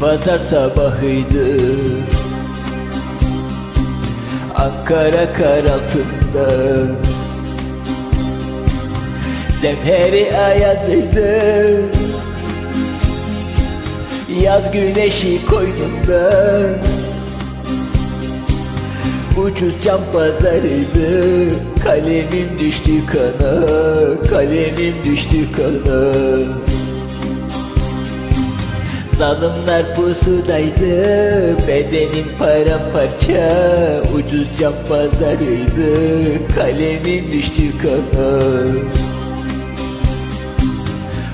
Pazar sabahıydı. Ankara kar altında Zemheri ayazıydı. Yaz güneşi koynunda Ucuz cam pazarıydı. Kalemim düştü kana Kalemim düştü kana Zalimler pusudaydı Bedenim paramparça Ucuz cam pazarıydı Kalemim düştü kana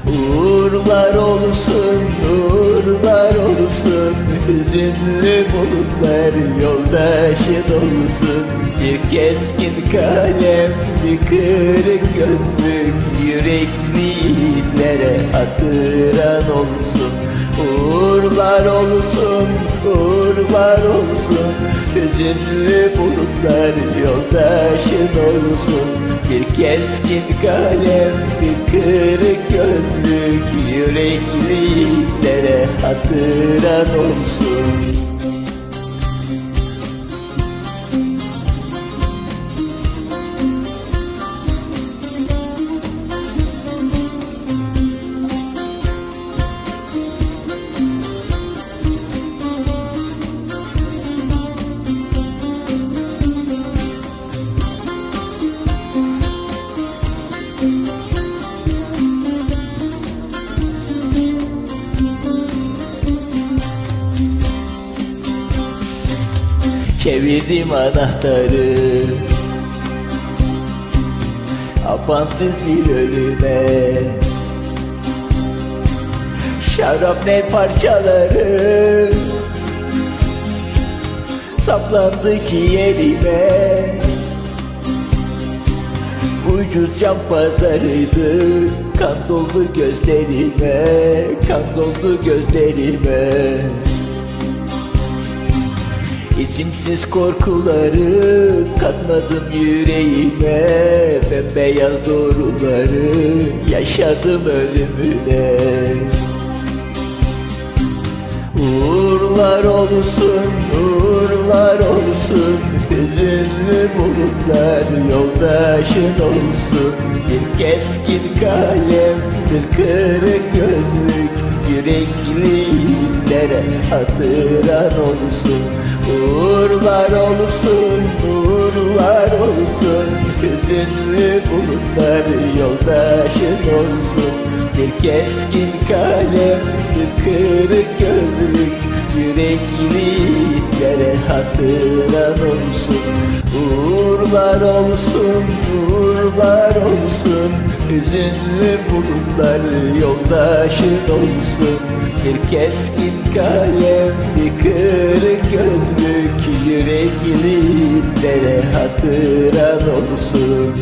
Uğurlar olsun, uğurlar olsun Hüzünlü bulutlar yoldaşın olsun Bir keskin kalem, bir kırık gözlük Yürekli yiğitlere hatıran olsun Uğurlar olsun, uğurlar olsun. Hüzünlü bulutlar yoldaşın olsun. Bir keskin kalem, bir kırık gözlük Yürekli yiğitlere hatıran olsun Çevirdim anahtarı. Apansız bir ölüme. Şarapnel parçaları. Saplandı ki yerime. Ucuz cam pazarıydı. Kan doldu gözlerime. Kan doldu gözlerime İsimsiz korkuları katmadım yüreğime. Bembeyaz doğruları yaşadım ölümüne. Uğurlar olsun, uğurlar olsun. Hüzünlü bulutlar yoldaşın olsun. Bir keskin kalem, bir kırık gözlük. Yürekli yiğitlere hatıran olsun Uğurlar olsun, uğurlar olsun. Hüzünlü bulutlar yoldaşın olsun? Bir keskin kalem, bir kırık gözlük. Yürekli yiğitlere hatıran olsun. Uğurlar olsun, uğurlar olsun. Hüzünlü bulutlar yoldaşın olsun Bir keskin kalem, bir kırık gözlük Yürekli yiğitlere hatıran olsun